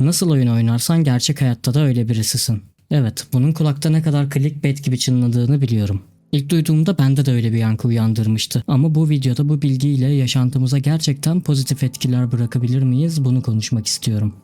Nasıl oyun oynarsan gerçek hayatta da öyle birisisin. Evet, bunun kulakta ne kadar clickbait gibi çınladığını biliyorum. İlk duyduğumda bende de öyle bir yankı uyandırmıştı. Ama bu videoda bu bilgiyle yaşantımıza gerçekten pozitif etkiler bırakabilir miyiz bunu konuşmak istiyorum.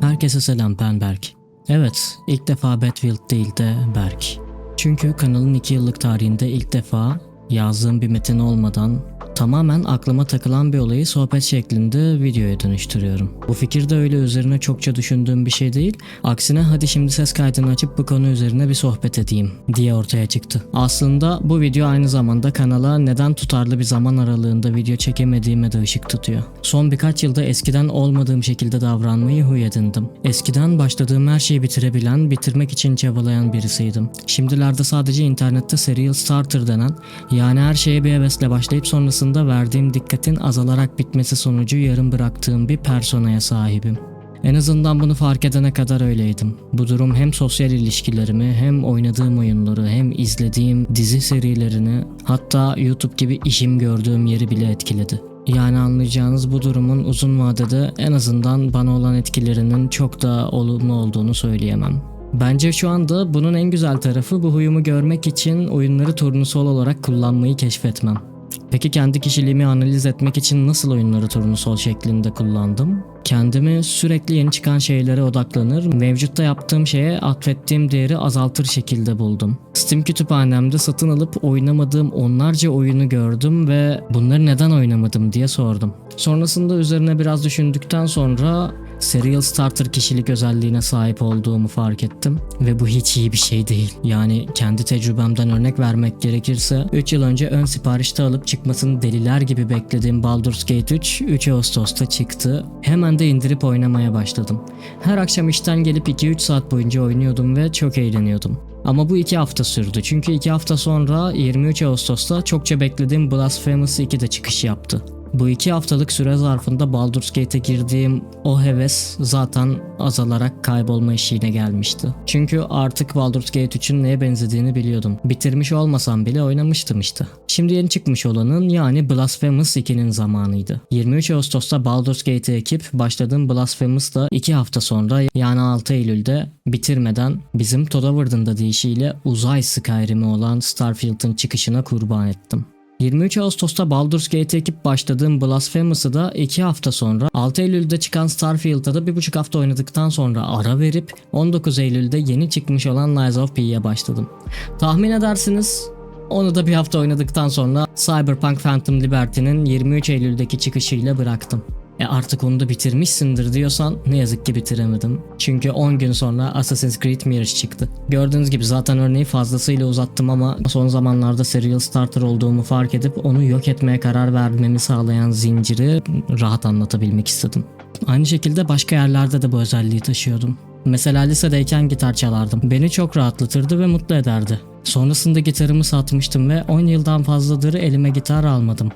Herkese selam ben Berk. Evet, ilk defa Battlefield değil de Berk. Çünkü kanalın 2 yıllık tarihinde ilk defa yazdığım bir metin olmadan tamamen aklıma takılan bir olayı sohbet şeklinde videoya dönüştürüyorum. Bu fikir de öyle üzerine çokça düşündüğüm bir şey değil. Aksine hadi şimdi ses kaydını açıp bu konu üzerine bir sohbet edeyim diye ortaya çıktı. Aslında bu video aynı zamanda kanala neden tutarlı bir zaman aralığında video çekemediğime de ışık tutuyor. Son birkaç yılda eskiden olmadığım şekilde davranmayı huy edindim. Eskiden başladığım her şeyi bitirebilen, bitirmek için çabalayan birisiydim. Şimdilerde sadece internette serial starter denen yani her şeye bir hevesle başlayıp sonrasında verdiğim dikkatin azalarak bitmesi sonucu yarım bıraktığım bir personaya sahibim. En azından bunu fark edene kadar öyleydim. Bu durum hem sosyal ilişkilerimi hem oynadığım oyunları hem izlediğim dizi serilerini hatta YouTube gibi işim gördüğüm yeri bile etkiledi. Yani anlayacağınız bu durumun uzun vadede en azından bana olan etkilerinin çok da olumlu olduğunu söyleyemem. Bence şu anda bunun en güzel tarafı bu huyumu görmek için oyunları turnusol olarak kullanmayı keşfetmem. Peki kendi kişiliğimi analiz etmek için nasıl oyunları turnusol şeklinde kullandım? Kendimi sürekli yeni çıkan şeylere odaklanır, mevcutta yaptığım şeye atfettiğim değeri azaltır şekilde buldum. Steam kütüphanemde satın alıp oynamadığım onlarca oyunu gördüm ve bunları neden oynamadım diye sordum. Sonrasında üzerine biraz düşündükten sonra Serial Starter kişilik özelliğine sahip olduğumu fark ettim ve bu hiç iyi bir şey değil. Yani kendi tecrübemden örnek vermek gerekirse 3 yıl önce ön siparişte alıp çıkmasını deliler gibi beklediğim Baldur's Gate 3 3 Ağustos'ta çıktı. Hemen de indirip oynamaya başladım. Her akşam işten gelip 2-3 saat boyunca oynuyordum ve çok eğleniyordum. Ama bu 2 hafta sürdü çünkü 2 hafta sonra 23 Ağustos'ta çokça beklediğim Blasphemous 2 de çıkış yaptı. Bu iki haftalık süre zarfında Baldur's Gate'e girdiğim o heves zaten azalarak kaybolma eşiğine gelmişti. Çünkü artık Baldur's Gate 3'ün neye benzediğini biliyordum. Bitirmiş olmasam bile oynamıştım işte. Şimdi yeni çıkmış olanın yani Blasphemous 2'nin zamanıydı. 23 Ağustos'ta Baldur's Gate'e ekip başladığım Blasphemous da 2 hafta sonra yani 6 Eylül'de bitirmeden bizim Todd Howard'ın da deyişiyle uzay Skyrim'i olan Starfield'ın çıkışına kurban ettim. 23 Ağustos'ta Baldur's Gate'e ekip başladığım Blasphemous'ı da 2 hafta sonra 6 Eylül'de çıkan Starfield'a da 1,5 hafta oynadıktan sonra ara verip 19 Eylül'de yeni çıkmış olan Lies of P'ye başladım. Tahmin edersiniz onu da bir hafta oynadıktan sonra Cyberpunk Phantom Liberty'nin 23 Eylül'deki çıkışıyla bıraktım. E artık onu da bitirmişsindir diyorsan ne yazık ki bitiremedim. Çünkü 10 gün sonra Assassin's Creed Mirage çıktı. Gördüğünüz gibi zaten örneği fazlasıyla uzattım ama son zamanlarda serial starter olduğumu fark edip onu yok etmeye karar vermemi sağlayan zinciri rahat anlatabilmek istedim. Aynı şekilde başka yerlerde de bu özelliği taşıyordum. Mesela lisedeyken gitar çalardım. Beni çok rahatlatırdı ve mutlu ederdi. Sonrasında gitarımı satmıştım ve 10 yıldan fazladır elime gitar almadım.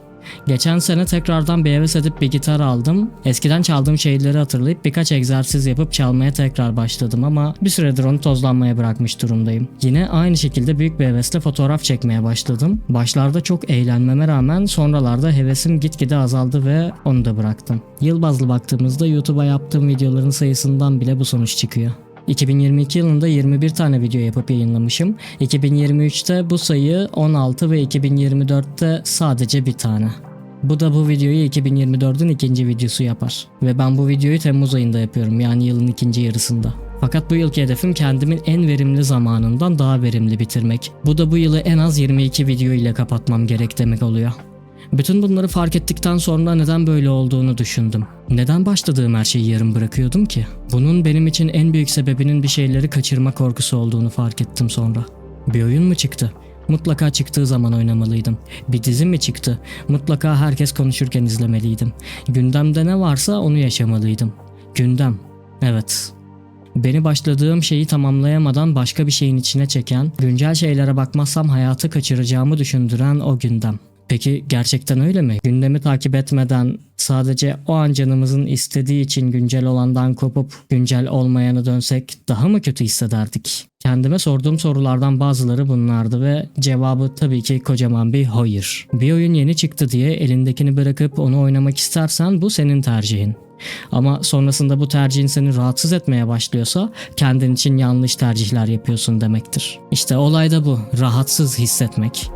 Geçen sene tekrardan bir heves edip bir gitar aldım. Eskiden çaldığım şeyleri hatırlayıp birkaç egzersiz yapıp çalmaya tekrar başladım ama bir süredir onu tozlanmaya bırakmış durumdayım. Yine aynı şekilde büyük bir hevesle fotoğraf çekmeye başladım. Başlarda çok eğlenmeme rağmen sonralarda hevesim gitgide azaldı ve onu da bıraktım. Yıl bazlı baktığımızda YouTube'a yaptığım videoların sayısından bile bu sonuç çıkıyor. 2022 yılında 21 tane video yapıp yayınlamışım. 2023'te bu sayı 16 ve 2024'te sadece bir tane. Bu da bu videoyu 2024'ün ikinci videosu yapar. Ve ben bu videoyu Temmuz ayında yapıyorum yani yılın ikinci yarısında. Fakat bu yılki hedefim kendimin en verimli zamanından daha verimli bitirmek. Bu da bu yılı en az 22 video ile kapatmam gerek demek oluyor. Bütün bunları fark ettikten sonra neden böyle olduğunu düşündüm. Neden başladığım her şeyi yarım bırakıyordum ki? Bunun benim için en büyük sebebinin bir şeyleri kaçırma korkusu olduğunu fark ettim sonra. Bir oyun mu çıktı? Mutlaka çıktığı zaman oynamalıydım. Bir dizi mi çıktı? Mutlaka herkes konuşurken izlemeliydim. Gündemde ne varsa onu yaşamalıydım. Gündem. Evet. Beni başladığım şeyi tamamlayamadan başka bir şeyin içine çeken, güncel şeylere bakmazsam hayatı kaçıracağımı düşündüren o gündem. Peki gerçekten öyle mi? Gündemi takip etmeden sadece o an canımızın istediği için güncel olandan kopup güncel olmayanı dönsek daha mı kötü hissederdik? Kendime sorduğum sorulardan bazıları bunlardı ve cevabı tabii ki kocaman bir hayır. Bir oyun yeni çıktı diye elindekini bırakıp onu oynamak istersen bu senin tercihin. Ama sonrasında bu tercihin seni rahatsız etmeye başlıyorsa kendin için yanlış tercihler yapıyorsun demektir. İşte olay da bu. Rahatsız hissetmek.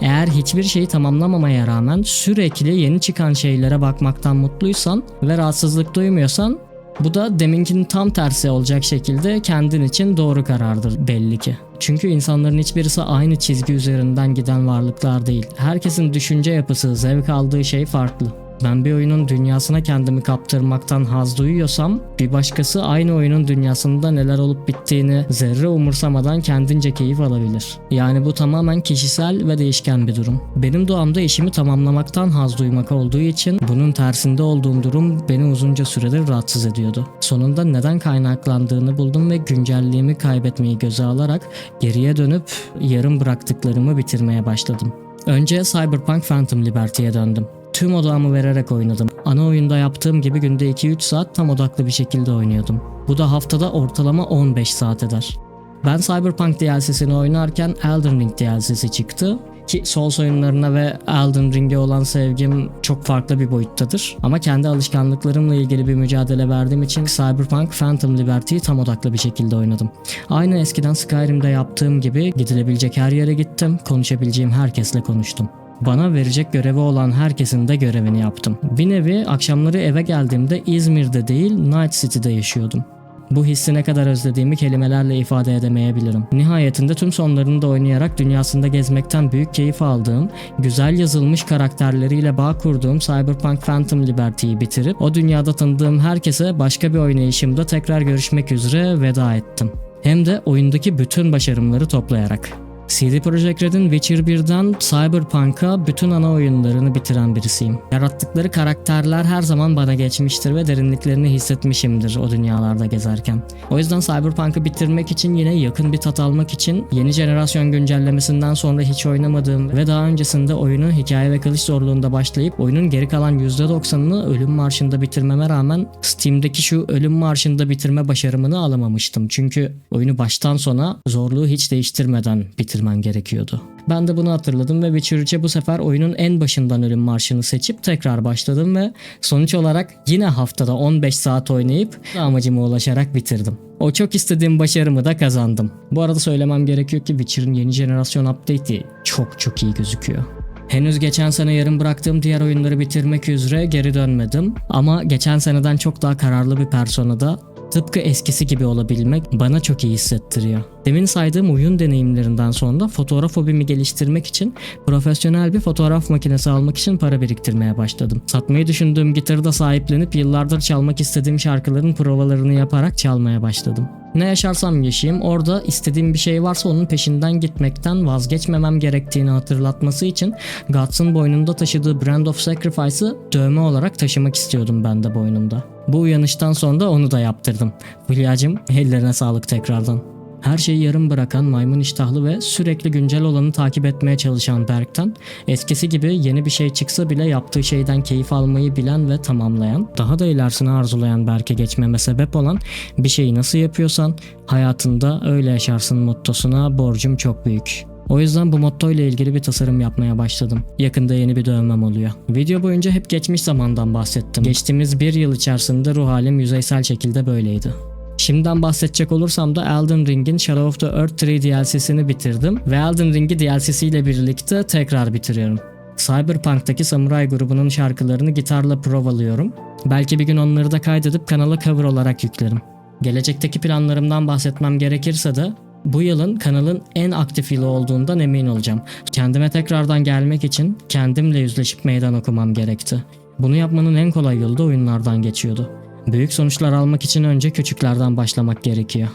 Eğer hiçbir şeyi tamamlamamaya rağmen sürekli yeni çıkan şeylere bakmaktan mutluysan ve rahatsızlık duymuyorsan bu da deminkinin tam tersi olacak şekilde kendin için doğru karardır belli ki. Çünkü insanların hiçbirisi aynı çizgi üzerinden giden varlıklar değil. Herkesin düşünce yapısı, zevk aldığı şey farklı. Ben bir oyunun dünyasına kendimi kaptırmaktan haz duyuyorsam bir başkası aynı oyunun dünyasında neler olup bittiğini zerre umursamadan kendince keyif alabilir. Yani bu tamamen kişisel ve değişken bir durum. Benim doğamda işimi tamamlamaktan haz duymak olduğu için bunun tersinde olduğum durum beni uzunca süredir rahatsız ediyordu. Sonunda neden kaynaklandığını buldum ve güncelliğimi kaybetmeyi göze alarak geriye dönüp yarım bıraktıklarımı bitirmeye başladım. Önce Cyberpunk Phantom Liberty'ye döndüm. Tüm odağımı vererek oynadım. Ana oyunda yaptığım gibi günde 2-3 saat tam odaklı bir şekilde oynuyordum. Bu da haftada ortalama 15 saat eder. Ben Cyberpunk DLC'sini oynarken Elden Ring DLC'si çıktı. Ki Souls oyunlarına ve Elden Ring'e olan sevgim çok farklı bir boyuttadır. Ama kendi alışkanlıklarımla ilgili bir mücadele verdiğim için Cyberpunk Phantom Liberty'yi tam odaklı bir şekilde oynadım. Aynı eskiden Skyrim'de yaptığım gibi gidilebilecek her yere gittim, konuşabileceğim herkesle konuştum. Bana verecek görevi olan herkesin de görevini yaptım. Bir nevi akşamları eve geldiğimde İzmir'de değil Night City'de yaşıyordum. Bu hissi ne kadar özlediğimi kelimelerle ifade edemeyebilirim. Nihayetinde tüm sonlarını da oynayarak dünyasında gezmekten büyük keyif aldığım, güzel yazılmış karakterleriyle bağ kurduğum Cyberpunk Phantom Liberty'yi bitirip o dünyada tanıdığım herkese başka bir oynayışımda tekrar görüşmek üzere veda ettim. Hem de oyundaki bütün başarımları toplayarak. CD Projekt Red'in Witcher 1'den Cyberpunk'a bütün ana oyunlarını bitiren birisiyim. Yarattıkları karakterler her zaman bana geçmiştir ve derinliklerini hissetmişimdir o dünyalarda gezerken. O yüzden Cyberpunk'ı bitirmek için yine yakın bir tat almak için yeni jenerasyon güncellemesinden sonra hiç oynamadığım ve daha öncesinde oyunu hikaye ve kılıç zorluğunda başlayıp oyunun geri kalan %90'ını ölüm marşında bitirmeme rağmen Steam'deki şu ölüm marşında bitirme başarımını alamamıştım. Çünkü oyunu baştan sona zorluğu hiç değiştirmeden bitirmen gerekiyordu. Ben de bunu hatırladım ve Witcher 3'e bu sefer oyunun en başından ölüm marşını seçip tekrar başladım ve sonuç olarak yine haftada 15 saat oynayıp amacıma ulaşarak bitirdim. O çok istediğim başarımı da kazandım. Bu arada söylemem gerekiyor ki Witcher'ın yeni jenerasyon update'i çok çok iyi gözüküyor. Henüz geçen sene yarım bıraktığım diğer oyunları bitirmek üzere geri dönmedim. Ama geçen seneden çok daha kararlı bir personada tıpkı eskisi gibi olabilmek bana çok iyi hissettiriyor. Demin saydığım oyun deneyimlerinden sonra fotoğraf hobimi geliştirmek için profesyonel bir fotoğraf makinesi almak için para biriktirmeye başladım. Satmayı düşündüğüm gitarı da sahiplenip yıllardır çalmak istediğim şarkıların provalarını yaparak çalmaya başladım. Ne yaşarsam yaşayayım orada istediğim bir şey varsa onun peşinden gitmekten vazgeçmemem gerektiğini hatırlatması için Guts'ın boynunda taşıdığı Brand of Sacrifice'ı dövme olarak taşımak istiyordum ben de boynumda. Bu uyanıştan sonra onu da yaptırdım. Hülya'cım ellerine sağlık tekrardan. Her şeyi yarım bırakan maymun iştahlı ve sürekli güncel olanı takip etmeye çalışan Berk'ten eskisi gibi yeni bir şey çıksa bile yaptığı şeyden keyif almayı bilen ve tamamlayan, daha da ilerisini arzulayan Berk'e geçmeme sebep olan bir şeyi nasıl yapıyorsan hayatında öyle yaşarsın mottosuna borcum çok büyük. O yüzden bu motto ile ilgili bir tasarım yapmaya başladım. Yakında yeni bir dövmem oluyor. Video boyunca hep geçmiş zamandan bahsettim. Geçtiğimiz bir yıl içerisinde ruh halim yüzeysel şekilde böyleydi. Şimdiden bahsedecek olursam da Elden Ring'in Shadow of the Earth 3 DLC'sini bitirdim ve Elden Ring'i DLC ile birlikte tekrar bitiriyorum. Cyberpunk'taki Samurai grubunun şarkılarını gitarla provalıyorum. Belki bir gün onları da kaydedip kanala cover olarak yüklerim. Gelecekteki planlarımdan bahsetmem gerekirse de bu yılın kanalın en aktif yılı olduğundan emin olacağım. Kendime tekrardan gelmek için kendimle yüzleşip meydan okumam gerekti. Bunu yapmanın en kolay yolu da oyunlardan geçiyordu. Büyük sonuçlar almak için önce küçüklerden başlamak gerekiyor.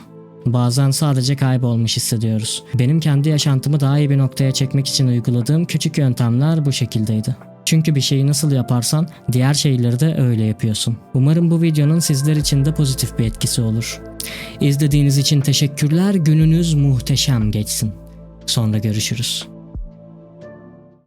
Bazen sadece kaybolmuş hissediyoruz. Benim kendi yaşantımı daha iyi bir noktaya çekmek için uyguladığım küçük yöntemler bu şekildeydi. Çünkü bir şeyi nasıl yaparsan diğer şeyleri de öyle yapıyorsun. Umarım bu videonun sizler için de pozitif bir etkisi olur. İzlediğiniz için teşekkürler. Gününüz muhteşem geçsin. Sonra görüşürüz.